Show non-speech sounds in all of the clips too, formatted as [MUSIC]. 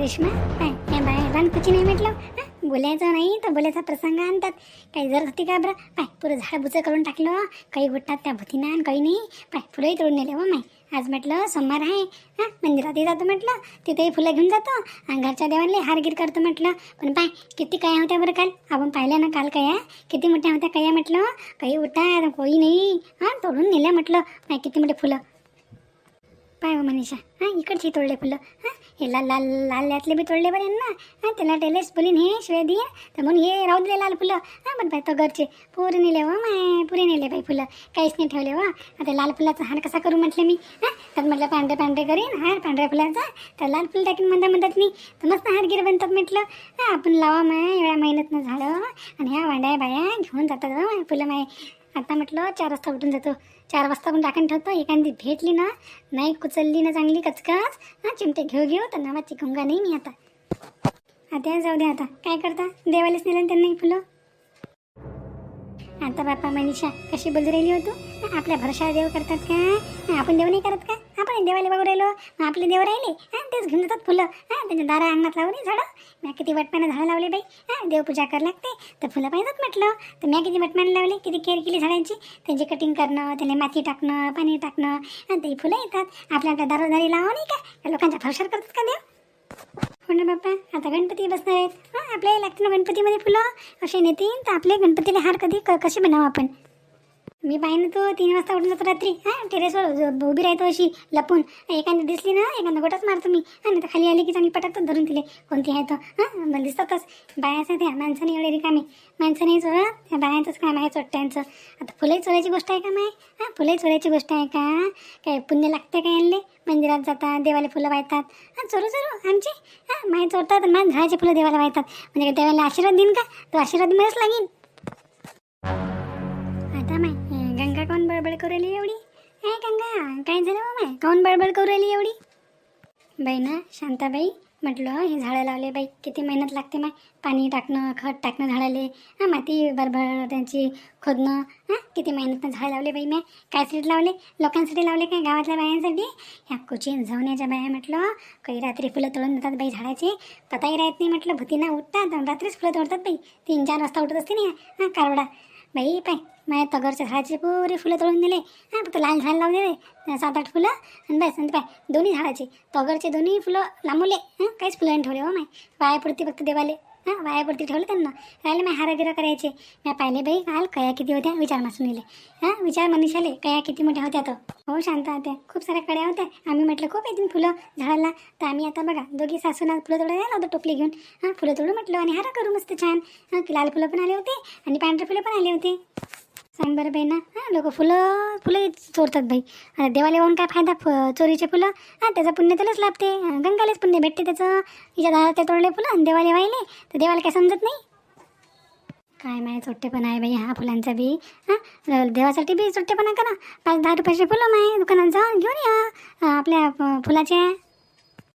रेश्मा? काय त्या बाय बांधकुची नाही म्हटलं? हा? बोलायचं नाही तर बोलायचा प्रसंग आणतात. काही जर होती का बरं? पाय पुरं झाडबुचं करून टाकलं. काही उठतात त्या भूतीनं आणि काही नाही. पाय फुलंही तोडून नेले हो माय. आज म्हटलं सोमवार आहे. हां मंदिरातही जातो म्हटलं. तिथेही फुलं घेऊन जातो. आणि घरच्या देवाला हारगीर करतो म्हटलं. पण पाय किती काय होत्या बरं काल? आपण पाहिल्या ना काल कया? किती मोठ्या होत्या कया म्हटलं? काही उठा कोई नाही. हां तोडून नेल्या म्हटलं. पाय किती मोठे फुलं? पाय हो मनीषा. हां इकडची तोडले फुलं. हां हे लाल लाल यातले बी तोडले बरे ना. हां त्याला टेलेस बोलीन हे शिवाय दिये तर म्हणून हे राहू दिले लाल फुलं. हां पण तो घरचे. पुरे नेले व माय पुरे नेले बाई फुलं. काहीच नाही ठेवले व आता लाल फुलाचा हार कसा करू? म्हटलं मी. हां तर म्हटलं पांढरे पांढरे करीन हार पांढऱ्या फुलाचा. तर लाल फुलं टाकीन म्हणता म्हणतात मी. तर मस्त हारगिर बनतात म्हटलं. हां आपण लावा माय एवढ्या मेहनतनं झालं आणि ह्या वांड्या बाया घेऊन जातात हो, फुलं माय. आता म्हटलं चार वाजता उठून जातो. चार वाजता पण टाकून ठेवतो. एखादी भेटली ना नाही कुचलली ना चांगली कचकच हा चिमटे घेऊ घेऊ तर नावाची गुंगा नाही मी आता. आता जाऊ दे आता. काय करता? देवालाच नेलं त्यांनाही फुलं? आता बाप्पा मनीषा कशी बोलू राहिली होतो आपल्या भरशा देव करतात का? आपण देव नाही करत का? आपण देवाला बघू राहिलो. मग आपले देव राहिले. हां तेच घेऊन जातात फुलं. हां त्यांच्या दारा अंगणात लावून झाडं. मी किती वटमानं झाडं लावले बाई. हां देवपूजा करायला लागते. तर फुलं पाहिजेत म्हटलं. तर मी किती वटपानं लावले किती केअर केली झाडांची? त्यांची कटिंग करणं त्याला माती टाकणं पाणी टाकणं. आणि ते फुलं येतात. आपल्या आपल्या दारोदारी लावा नाही का? लोकांच्या भरशार करतात का देव? हो ना बाप्पा आता गणपती बसणार आहेत. हां आपल्याला लागतं ना गणपतीमध्ये फुलं? असे नेतील तर आपले गणपतीला हार कधी क कसे बनावं आपण? मी पाहिनं तो तीन वाजता उठून जातो रात्री. हां टेरेसवर उभी राहतो अशी लपून. एखादी दिसली ना एखादा गोटाच मारतो मी. हां नाही खाली आली की चांगली पटाकतो धरून तिले कोणती आहे तो? हां मला दिसतातच. बायाचं त्या माणसाने एवढे रिकामे. माणसाने चोळत त्या बायांचंच काम आहे चोट्ट्यांचं. आता फुलंही चोरायची गोष्ट आहे का माय? हां फुलंही चोरायची गोष्ट आहे का? काय पुण्य लागते का यांले? मंदिरात जातात देवाला फुलं वाहतात. हां चोरू चोरू आमचे. हां माय चोरतात माझ्या झाडाची फुलं देवाला वाहतात. म्हणजे देवाला आशीर्वाद देईन का? तो आशीर्वाद मलाच लागेल बडबड करू राहिली एवढी? हे गंगा काय झालं बा माय काऊन बडबड करू राहिली एवढी? बाई ना शांताबाई म्हटलं हे झाडं लावले बाई किती मेहनत लागते माय. पाणी टाकणं खत टाकणं झाडाले. हां माती बरभर त्यांची खोदणं. हां किती मेहनतनं झाडं लावले बाई मी कायसाठी लावले? लोकांसाठी लावले काय गावातल्या बायांसाठी? ह्या कुचीन झवण्याच्या बाया म्हटलं काही रात्री फुलं तोडून देतात बाई झाडाचे. पताही राहत नाही म्हटलं भूतींना उठतात रात्रीच फुलं तोडतात बाई. तीन चार वाजता उठत असते ना हां कारवडा. बाई पाय. माझ्या तगरच्या झाडाचे पुरे फुलं तोडून दिले. हां फक्त लाल झाड लावून दिले सात आठ फुलं. आणि बस आणि पाय दोन्ही झाडाचे. तगरचे दोन्ही फुलं लांबवले. हां काहीच फुलं ठेवले हो माय. पायापुरती फक्त देवाले. हां वायापुरती ठेवलं त्यांना. राहिले माय हारागिरा करायचे. मी पाहिले बाई काल कया किती होत्या? विचार मासून नेले हां विचार मनीषाले कया किती मोठ्या होत्या तो? हो शांत होत्या. खूप साऱ्या कड्या होत्या. आम्ही म्हटलं खूप येतील फुलं झाडाला. तर आम्ही आता बघा दोघी सासूना फुलं तोडायला आलो होतो टोपली घेऊन. हां फुलं तोडू म्हटलं आणि हारा करू मस्त छान. हां लाल फुलं पण आले होते आणि पांढरे फुलं पण आले होते. सांग बरं बाई ना हां लोक फुलं फुलं चोरतात बाई. आता देवाला येऊन काय फायदा फ चोरीचे फुलं? हां त्याचं पुण्य त्यालाच लाभते. गंगालेच गंगालाच पुण्य भेटते त्याचं. हिच्या दारात ते तोडले फुलं आणि देवाला वाहिले तर देवाला काय समजत नाही? काय माय चोट्टेपणा आहे बाई हा फुलांचा बी. हां देवासाठी बी चोट्टेपणा करा. पाच दहा रुपयाचे फुलं माय दुकानात जाऊन घेऊन या. आपल्या फुलाचे.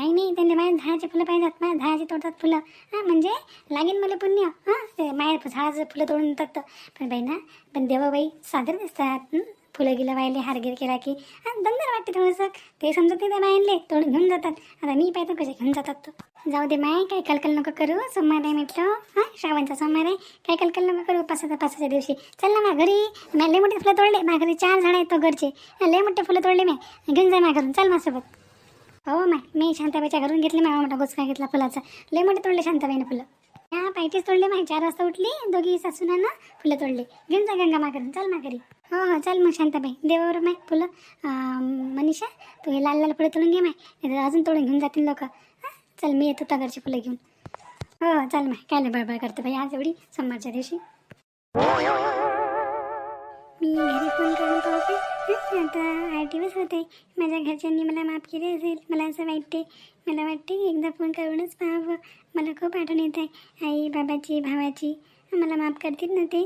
नाही नाही त्यांनी माझ्या झाडाचे फुलं पाहिजेत माझ्या झाडाचे तोडतात फुलं. हां म्हणजे लागेल मला पुण्य. हां ते माझ्या झाडाचं फुलं तोडून तर. पण बाई ना पण देवाबाई सादर दिसतात. फुलं गेलं वाहिले हारगीर केला की हां दमदार वाटते थोडंसं. ते समजत नाही त्या बायांले तोडून घेऊन जातात. आता मी पाहतो कसे घेऊन जातात. तो जाऊ दे माय काय कलकल नको करू. सोमवार आहे म्हटलं. हां श्रावणचा सोमवार आहे. काय कलकल नको करू. पासाच्या पासाच्या दिवशी. चल ना घरी मी लय मोठे फुलं तोडले. माझ्या घरी चार झाडं आहेत तो घरचे. लय मोठे फुलं तोडले मी. घेऊन जा माझ्या घरून चल माझ्यासोबत. हो माय. मी शांताबाईच्या घरून घेतले माझा मोठा गुचका घेतला फुलाचा. लय मोठे तोडले शांताबाईने फुलं. हा पाहिजेच तोडले माय. चार वाजता उठली दोघी सासूनांना फुलं तोडले. घेऊन जा गंगा माघारून चल माघारी. हो हो चल मग शांताबाई. देवावर माय फुलं. मनीषा तू हे लाल लाल फुलं तोडून घे माय. तर अजून तोडून घेऊन जातील लोक. चल मी येतो तगरची फुलं घेऊन. हो, हो चल माय. काय नाही बळबळ करते बाई आज एवढी सोमवारच्या दिवशी. मी घरी फोन करून पाहते आता आठ दिवस होते माझ्या घरच्यांनी मला माफ केले असेल. मला असं वाटते मला वाटते एकदा फोन करूनच पाहावं. मला खूप आठवण येत आहे. आई बाबाची भावाची. मला माफ करतील ना ते?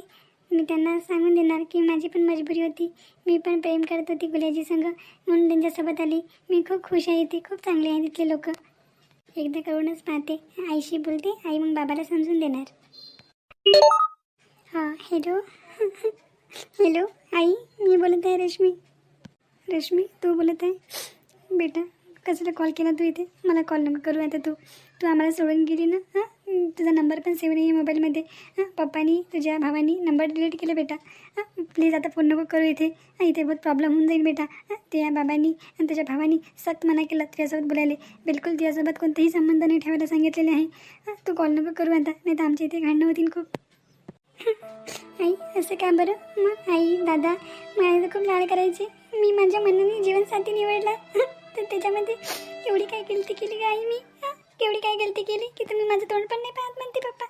मी त्यांना सांगून देणार की माझी पण मजबुरी होती. मी पण प्रेम करत होती गुलाजी संग. म्हणून त्यांच्यासोबत आली. मी खूप खुश आहे ते खूप चांगले आहे तिथले लोक. एकदा करूनच पाहते. आईशी बोलते. आई मग बाबाला समजून देणार. हां हॅलो [LAUGHS] हॅलो आई मी बोलत आहे रश्मी. रश्मी तू बोलत आहे? बेटा कशाला कॉल केला तू इथे? मला कॉल नको करू आता तू तू आम्हाला सोडून गेली ना? हां? तुझा नंबर पण सेव्ह नाही आहे मोबाईलमध्ये हां? पप्पानी तुझ्या भावानी नंबर डिलीट केला बेटा. हां? प्लीज आता फोन नको करू इथे. इथे बहुत प्रॉब्लेम होऊन जाईल बेटा. हां? तुझ्या बाबांनी आणि तुझ्या भावानी सक्त मना केला तुझ्यासोबत बोलायले. बिलकुल तुझ्यासोबत कोणताही संबंध नाही ठेवायला सांगितलेले आहे. हां? तू कॉल नको करू आता नाही तर आमच्या इथे भांडणं होतील खूप. आई असं का बरं? मग आई दादा माझं खूप लाड करायचे. मी माझ्या मनाने जीवनसाथी निवडला. तर त्याच्यामध्ये एवढी काय गलती केली का आई मी? केवढी काय गलती केली की तुम्ही माझं तोंड पण नाही पाहत म्हणते पप्पा?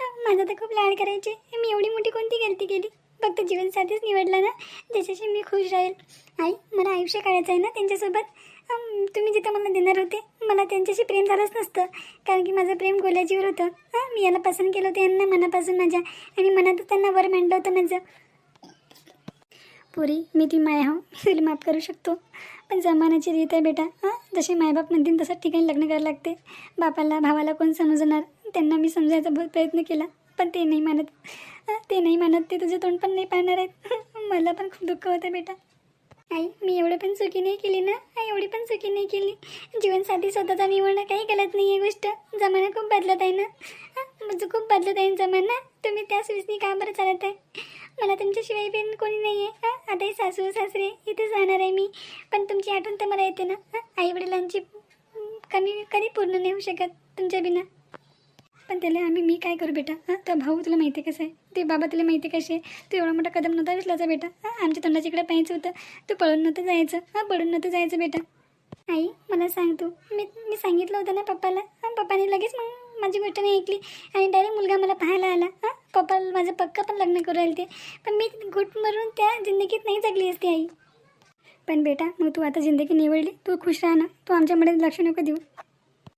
हं, माझा तर खूप लाड करायचे. मी एवढी मोठी कोणती गलती केली? फक्त जीवनसाथीच निवडला ना? ज्याच्याशी मी खुश राहील. आई मला आयुष्य काढायचं आहे ना त्यांच्यासोबत? तुम्ही जिथं मला देणार होते मला त्यांच्याशी प्रेम झालंच नसतं. कारण की माझं प्रेम गोल्याजीवर होतं. हां मी याला पसंत केलं होतं यांना मनापासून माझ्या. आणि मनातच त्यांना वर मांडलं होतं माझं. पुरी मी ती माय हो मी तुला माफ करू शकतो. पण जमानाची रीत आहे बेटा. हां जसे मायबाप म्हणतील तसं ठिकाणी लग्न करायला लागते. बापाला भावाला कोण समजणार? त्यांना मी समजायचा बहुत प्रयत्न केला पण ते नाही मानत. ते नाही मानत ते तुझे तोंड पण नाही पाहणार आहेत. [LAUGHS] मला पण खूप दुःख होतं बेटा. आई मी एवढं पण चुकी नाही केली ना? आई एवढी पण चुकी नाही केली. जीवनसाथी स्वतःचा निवडणं काही गलत नाही आहे गोष्ट. जमाना खूप बदलत आहे ना? माझं म्हणजे खूप बदलत आहे जमाना. तुम्ही त्या सुविसनी का बरं चालत आहे? मला तुमच्याशिवाय पण कोणी नाही आहे हां आताही सासू सासरे इथेच राहणार आहे मी. पण तुमची आठवण तर मला येते ना? आई वडिलांची कमी कधी पूर्ण नाही होऊ शकत तुमच्या बिना. पण त्याला आम्ही मी काय करू बेटा? हां? तर भाऊ तुला माहिती आहे कसं आहे? ते बाबा तुला माहिती कशी आहे? तू एवढा मोठा कदम नव्हता उचलायचा बेटा. हां? आमच्या तोंडाच्या इकडे पाहायचं होतं. तू पळून नव्हतं जायचं. हां? पळून नव्हतं जायचं बेटा. आई मला सांग तू. मी मी सांगितलं होतं ना पप्पाला. हां? पप्पाने लगेच मग माझी गोष्ट नाही ऐकली. आणि डायरेक्ट मुलगा मला पाहायला आला. हां? पप्पा माझं पक्का पण लग्न करू राहिले ते. पण मी घुट मरून त्या जिंदगीत नाही जगली असती आई. पण बेटा मग तू आता जिंदगी निवडली. तू खुश राहा ना. तू आमच्यामध्ये लक्ष नको देऊ.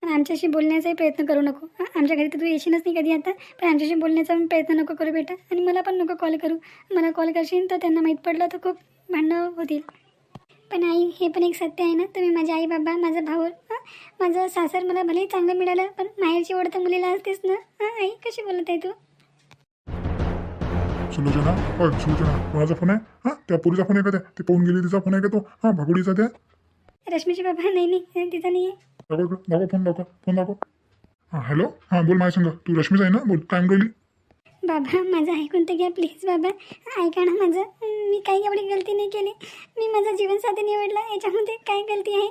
आणि आमच्याशी बोलण्याचाही प्रयत्न करू नको. आमच्या घरी तर तू येशीलच नाही कधी आता. पण आमच्याशी बोलण्याचा पण प्रयत्न नको करू बेटा. आणि मला पण नको कॉल करू. मला कॉल करशील तर त्यांना माहीत पडलं तर खूप भांडणं होतील. पण आई हे पण एक सत्य आहे ना. तुम्ही माझे आई बाबा माझा भाऊ हां माझं सासर मला भलेही चांगलं मिळालं पण माहेरची ओढ तर मुलीला असतेच ना. हां आई कशी बोलत आहे तू? सुलोचना सुलोचना कोणाचा फोन आहे? हां त्या पोरीचा फोन आहे का ते पाहून गेली तिचा फोन आहे का तो? हां भागोडीचा त्या? रश्मीचे बाबा नाही नाही तिचा नाही आहे दाखव इकडं, दाखव फोन दाखव फोन दाखव. हां हॅलो हां बोल माझ्या संग. तू रश्मीच आहे ना? बोल काय म्हणून राहिली बाबा माझं ऐकून तर घ्या प्लीज बाबा. ऐका ना माझं. मी काही एवढी गलती नाही केली. मी माझा जीवनसाथी निवडला. याच्यामध्ये काय गलती आहे?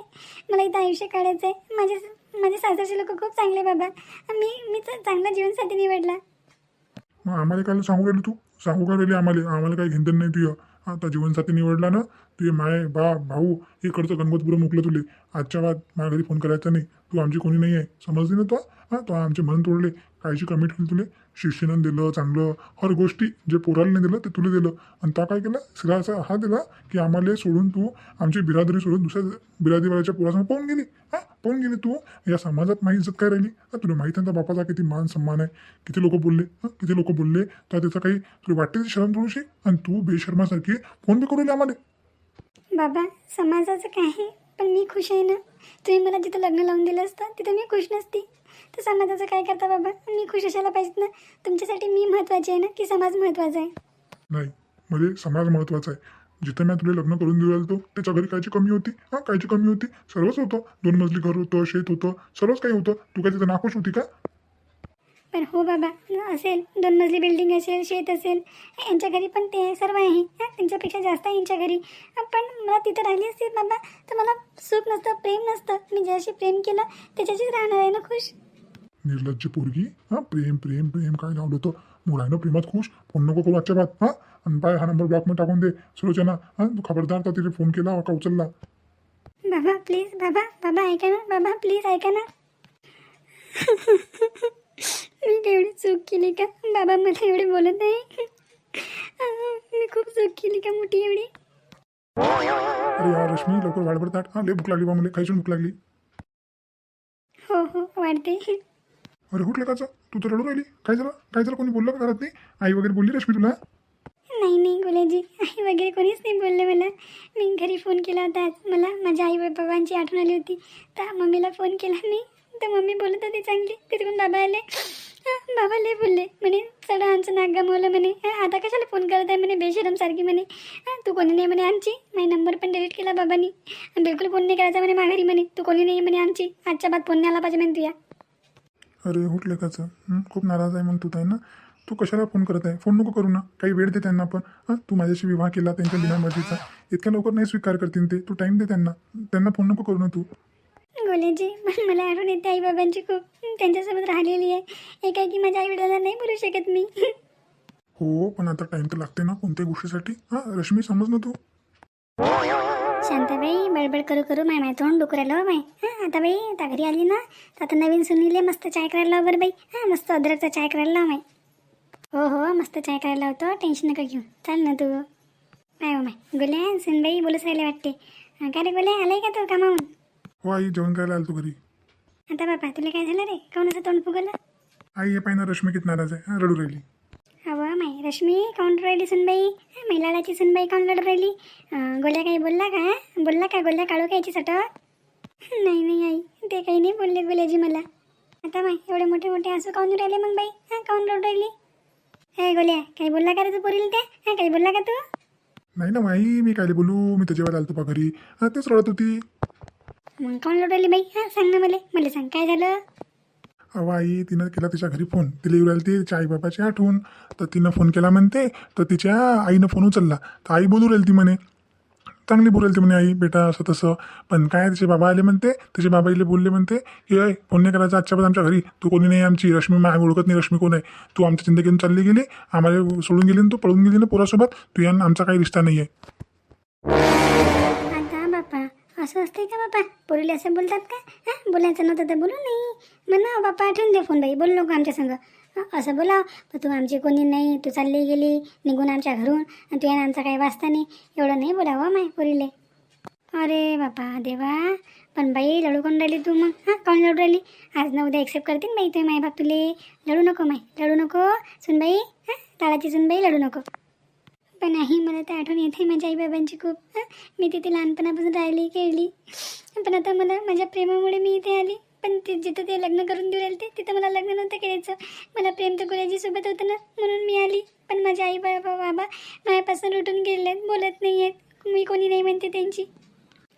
मला इथं आयुष्य काढायचं आहे माझे माझे सासरचे लोक खूप चांगले बाबा. मी मी च- चांगला जीवनसाथी निवडला. मग आम्हाला काय सांगू राहिली तू? सांगू का राहिली आम्हाला? आम्हाला काही घेणं नाही तुझं. आता जीवनसाथी निवडला ना ते माय बा भाऊ इकडचं गणपतपुरं मोकलं तुले. आजच्या बाद माझ्या घरी फोन करायचा नाही. तू आमची कोणी नाही आहे. समजली ना तो? हां तो आमचे मन तोडले. कायची कमी ठेवली तुले. शिक्षण दिलं चांगलं. हर गोष्टी जे पोराला नाही दिलं ते तुला दिलं. आणि त्या काय केलं? सिराचा हा दिला की आम्हाला सोडून तू आमची बिरादरी सोडून दुसऱ्या बिरादरीवाल्याच्या पोरासमोर पाहून गेली. हां पाहून गेली तू? या समाजात माही इज्जत काय राहिली? हां तुला माहिती आहे त्या बापाचा किती मान सन्मान आहे. किती लोक बोलले? हां किती लोक बोलले? तर त्याचं काही तुला वाटते शरम थोडीशी आणि तू बेशर्मासारखी फोन बी करू आम्हाला. बाबा समाजाचं काय आहे? पण मी खुश आहे ना? तुम्ही मला जिथं लग्न लावून दिलं असतं तिथं मी खुश नसती. तर समाजाचं काय करता बाबा? मी खुश असायला पाहिजेत ना? तुमच्यासाठी मी महत्त्वाची आहे ना की समाज महत्त्वाचा आहे? नाही म्हणजे समाज महत्त्वाचा आहे. जिथं मी तुला लग्न करून देऊ राहिलो त्याच्या घरी कायची कमी होती? हां कायची कमी होती? सर्वच होतं. दोन मजली घर होतं शेत होतं सर्वच काही होतं. तू काय तिथं नाखुश होती का? पण हो बाबा असेल दोन मजली बिल्डिंग असेल शेत असेल यांच्या घरी पण ते सर्व आहे. हं, त्यांच्यापेक्षा जास्त आहे यांच्या घरी. पण मला तिथं राहिली असते बाबा तर मला सुख नसतं प्रेम नसतं. मी ज्याशी प्रेम केलं त्याच्याशीच राहणार आहे ना खुश? निर्लज्ज पोरगी हां प्रेम प्रेम प्रेम काय लावलं होतं? मुलानं प्रेमात खुश? फोन नको करू आजच्या बात हां? आणि बाय हा नंबर ब्लॉकमध्ये टाकून दे. सुलोचना हां तू खबरदार तर तिथे फोन केला? का उचलला? बाबा प्लीज बाबा बाबा ऐका ना बाबा प्लीज ऐका ना. [LAUGHS] मी केवढी चूक केली का? बाबा मला एवढे बोलत आहे मी खूप चूक केली का मोठी एवढी? अरे यार रश्मी लवकर वाढभर ताट हां लय भूक लागली बा मला. खायची भूक लागली. हो हो वाढते. अरे कुठलं काचं तू तर रडू राहिली. काय झालं? काय झालं? कोणी बोललं का घरात नाही? आई वगैरे बोलली रश्मी तुला? नाही नाही गुलाजी. आई वगैरे कोणीच नाही बोललं मला. मी घरी फोन केला होता. आज मला माझ्या आई बाबांची आठवण आली होती. तर मम्मीला फोन केला मी. तर मम्मी बोलत होती चांगली तिथून बाबा आले. बाबा लय बोलले. म्हणे चढा आमचं नाक गमवलं. म्हणे आता कशाला फोन करत आहे? म्हणे बेशरम सारखी. म्हणे तू कोणी नाही. म्हणे आमची. माझा नंबर पण डिलीट केला बाबांनी. बिलकुल फोन नाही करायचा. म्हणे माघारी. म्हणे तू कोणी नाही. म्हणे आमची. आजच्या बाद फोन नाही आला पाहिजे. म्हणे तुया. अरे उठले लेखाचं खूप नाराज आहे मग तू आहे ना? तू कशाला फोन करत आहे? फोन नको करू ना. काही वेळ दे त्यांना पण. हां? तू माझ्याशी विवाह केला त्यांच्या बिनामर्जीचा इतक्या लवकर नाही स्वीकार करतील ते. तू टाईम दे त्यांना. त्यांना फोन नको करू ना तू. गोल्याची पण मला आठवण येते आई बाबांची खूप त्यांच्यासोबत राहिलेली आहे. एकाएकी माझ्या आई वडिलांना नाही बोलू शकत मी. हो पण आता टाईम तर लागते ना कोणत्याही गोष्टीसाठी. हां रश्मी समज ना तू. शांताबाई बडबड करू करू माय माय तोंड डुकू राहिलं हो माय. हां आता बाई आता घरी आली ना तर आता नवीन सुनीले मस्त चाय करायला लाव बरं बाई. हां मस्त अद्रकचा चाय करायला लाव माय. हो हो मस्त चाय करायला लावतो टेन्शन नका घेऊ. चाल ना तू. माय हो माय. गोल्या सुनबाई बोलूच राहिले वाटते. हां का रे गोल्या आलाय का तू कामावून हो आई जेवण करायला आलो तू घरी. आता बापा तुला काय झालं रे? काऊन असं तोंड फुगलं आई हे पाहिजे रश्मी किती नाराज आहे. रडू राहिली. हवं माय रश्मी काऊन राहिली सुनबाई? महिलाची सुनबाई काऊन लढ राहिली? अं, गोल्या काही बोलला का बोलला का गोल्या काढू का याची सटक? नाही नाही आई ते काही नाही बोलले गोल्याजी मला. आता माय एवढे मोठे मोठे असू काऊन राहिले मग बाई? हां काऊन रडू राहिली? हे गोल्या काही बोलला का रे तू पोरील त्या? हां काही बोलला का तू? नाही ना आई मी काय बोलू? मी तर जेवायला आलतो पा घरी. हां तेच रडत होती. मग काऊन रडू बाई? हां सांग ना मला. मला सांग काय झालं? अहो आई तिनं केला तिच्या घरी फोन. तिला येऊ राहिली ती तिच्या आईबापाची आठवण. तर तिनं फोन केला म्हणते तर तिच्या आईनं फोन उचलला. तर आई बोलू राहिली ती म्हणे. चांगली बोलू ती म्हणे आई बेटा असं तसं. पण काय तिचे बाबा आले म्हणते? तिचे बाबा इले बोलले म्हणते की अय फोन नाही करायचा आजच्या बाद आमच्या घरी. तू कोणी नाही आमची. रश्मी मा ओळखत नाही रश्मी कोण आहे. तू आमच्या जिंदगीतून चालली गेली. आम्हाला सोडून गेली ना तू पळून गेली ना पोरासोबत. तू यांना आमचा काही रिश्ता नाही आहे असं असतंय का बापा? पोरीला असं बोलतात का? हां? बोलायचं नव्हतं तर बोलू नाही. म्हणा बापा आठवून दे फोन बाई बोललो नको आमच्या संग. असं बोला पण तू आमची कोणी नाही तू चालली गेली निघून आमच्या घरून. आणि तू आमचा काही वाचता नाही. एवढं नाही बोलावं माय पोरीले. अरे बापा देवा. पण बाई लढू कोण राहिली तू मग? हां कोण लढू राहिली? आज ना उद्या एक्सेप्ट करतील बाई ते माय बाप तुले. लढू नको माय लढू नको. सुनबाई हां? ताळाची सुनबाई लढू नको. पण नाही मला तर आठवण येते. माझ्या आईबाबांची खूप मी तिथे लहानपणापासून राहिली खेळली पण आता मला माझ्या प्रेमामुळे मी इथे आली. पण ते जिथं ते लग्न करून देऊ राहिले ते तिथं मला लग्न नव्हतं करायचं. मला प्रेम तर गुलाजीसोबत होतं ना म्हणून मी आली. पण माझे आई बाबा बाबा माझ्यापासून उठून गेले आहेत बोलत नाही आहेत मी कोणी नाही म्हणते त्यांची.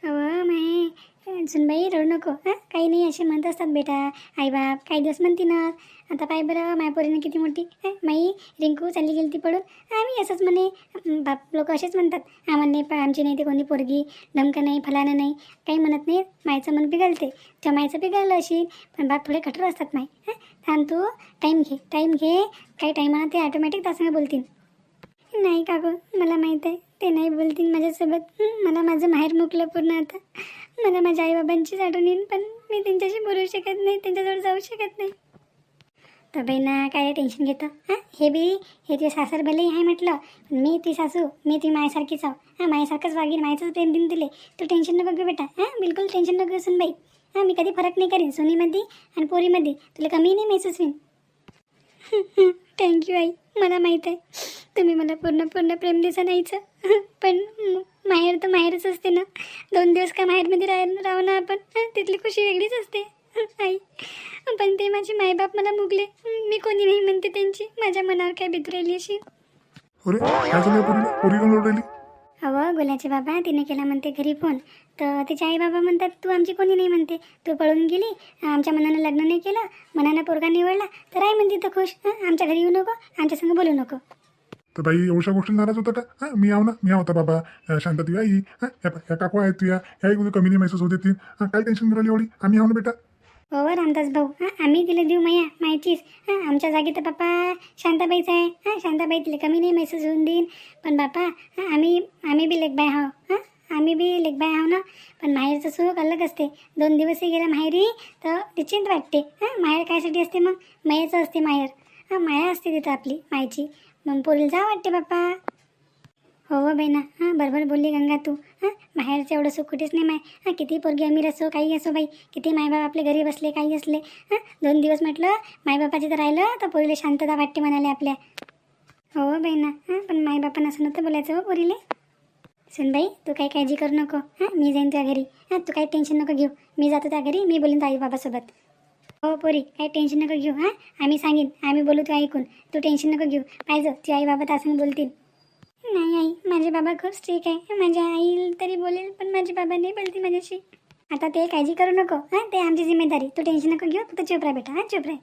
अहो माय. सुनबाई रडू नको हां? काही नाही असे म्हणत असतात बेटा आई बाप काही दिवस म्हणते ना. आता पाय बरं माय पोरीनं किती मोठी हां? माई रिंकू चालली गेली ती पडून आम्ही असंच म्हणे बाप लोक असेच म्हणतात. आम्हाला नाही पा आमची नाही ते कोणी पोरगी धमका नाही फलानं नाही काही म्हणत नाही. मायचं मन पिघलते त्या मायचं पिघललं अशी पण बाप थोडे कठोर असतात माय हां? थांब तू टाईम घे टाईम घे. काही टायमाला ते ऑटोमॅटिक त्यासंग बोलतील. नाही काकू मला माहीत आहे ते नाही बोलतील माझ्यासोबत. मला माझं माहेर मुकलं पूर्ण आता. मला माझ्या आईबाबांचीच आठवण येईल पण मी त्यांच्याशी बोलू शकत नाही त्यांच्याजवळ जाऊ शकत नाही. तर बहिणा काय टेन्शन घेतं? हां? हे बी हे ते सासर भले आहे म्हटलं मी ती सासू मी ती मायासारखीच आहो. हां मायासारखंच वागीन मायाचंच प्रेम देऊन दिले तू टेन्शन नको घेऊ बेटा. हां बिलकुल टेन्शन नको घेऊ बाई हां मी कधी फरक नाही करेन सोनीमध्ये आणि पोरीमध्ये. तुला कमी नाही महसूस होईन थँक्यू आई. मला माहीत आहे. तुम्ही मला पूर्ण पूर्ण प्रेम दिसा नाहीचं. [LAUGHS] पण माहेर तर माहेरच असते ना. दोन दिवस का माहेरमध्ये राह राहू ना आपण. तिथली खुशी वेगळीच असते. आई. पण ते माझे मायबाप मला मुगले. मी कोणी नाही म्हणते त्यांची. माझ्या मनावर काय बितरेली अशी. अहो गोल्याचे बाबा तिने केला म्हणते घरी फोन. तर तिचे आई बाबा म्हणतात तू आमची कोणी नाही म्हणते. तू पळून गेली. आमच्या मनानं लग्न नाही केलं. मनानं पोरगा निवडला. तर आई म्हणते तर खुश. आमच्या घरी येऊ नको. आमच्या संग बोलू नको. तर बाई एवढ्या गोष्टी नाराज होता का? हां मी आव ना? मी होता बाबा. शांत तू आई हां ह्या काकू आहेत तुया. ह्याही कुठे कमी नाही महसूस होते ती हां काय टेन्शन करायला एवढी? आम्ही आव ना बेटा? हो रामदास भाऊ. हां आम्ही तिला देऊ माया. माहितीच हां आमच्या जागी तर बापा शांताबाईच आहे. हां शांताबाई तिला कमी नाही मेसेज होऊन देईन. पण बापा हां आम्ही आम्ही बी लेखबाय आहो. हां आम्ही बी लेखबाय आहो ना. पण माहेरचं सुख अलग असते. दोन दिवसही गेला माहेरी तर निश्चिंत वाटते. हां माहेर कायसाठी असते मग? मायाचं असते माहेर. हां माया असते तिथं आपली मायची. मग पोरीला जा वाटते बाप्पा. हो हो बहिणा हां बरोबर बोलली गंगा तू. हां बाहेरचं एवढं सुख कुठेच नाही माय. हां किती पोरगी अमीर असो काही असो बाई. किती मायबाप आपले घरी बसले काही असले. हां दोन दिवस म्हटलं मायबापाचे तर राहिलं तर पोरीला शांतता वाटते म्हणाले आपल्या. हो बहिणा हां पण मायबापांना असं नव्हतं बोलायचं हो पोरीले. सुनबाई तू काही काळजी करू नको. हां मी जाईन तुझ्या घरी. हां तू काही टेन्शन नको घेऊ. मी जातो त्या घरी मी बोलेन आई बाबासोबत. हो पोरी काही टेन्शन नको घेऊ हां? आम्ही सांगेन आम्ही बोलू तू ऐकून. तू टेन्शन नको घेऊ. पाहिजे ती आई बाबा असं बोलतील. नाही आई माझे बाबा खूप स्ट्रिक आहे. माझ्या आई तरी बोलेल पण माझे बाबा नाही बोलतील माझ्याशी. आता ते काळजी करू नको हां? ते आमची जिम्मेदारी. तू टेन्शन नको घेऊ फक्त चोपरा बेटा हां? चोपरा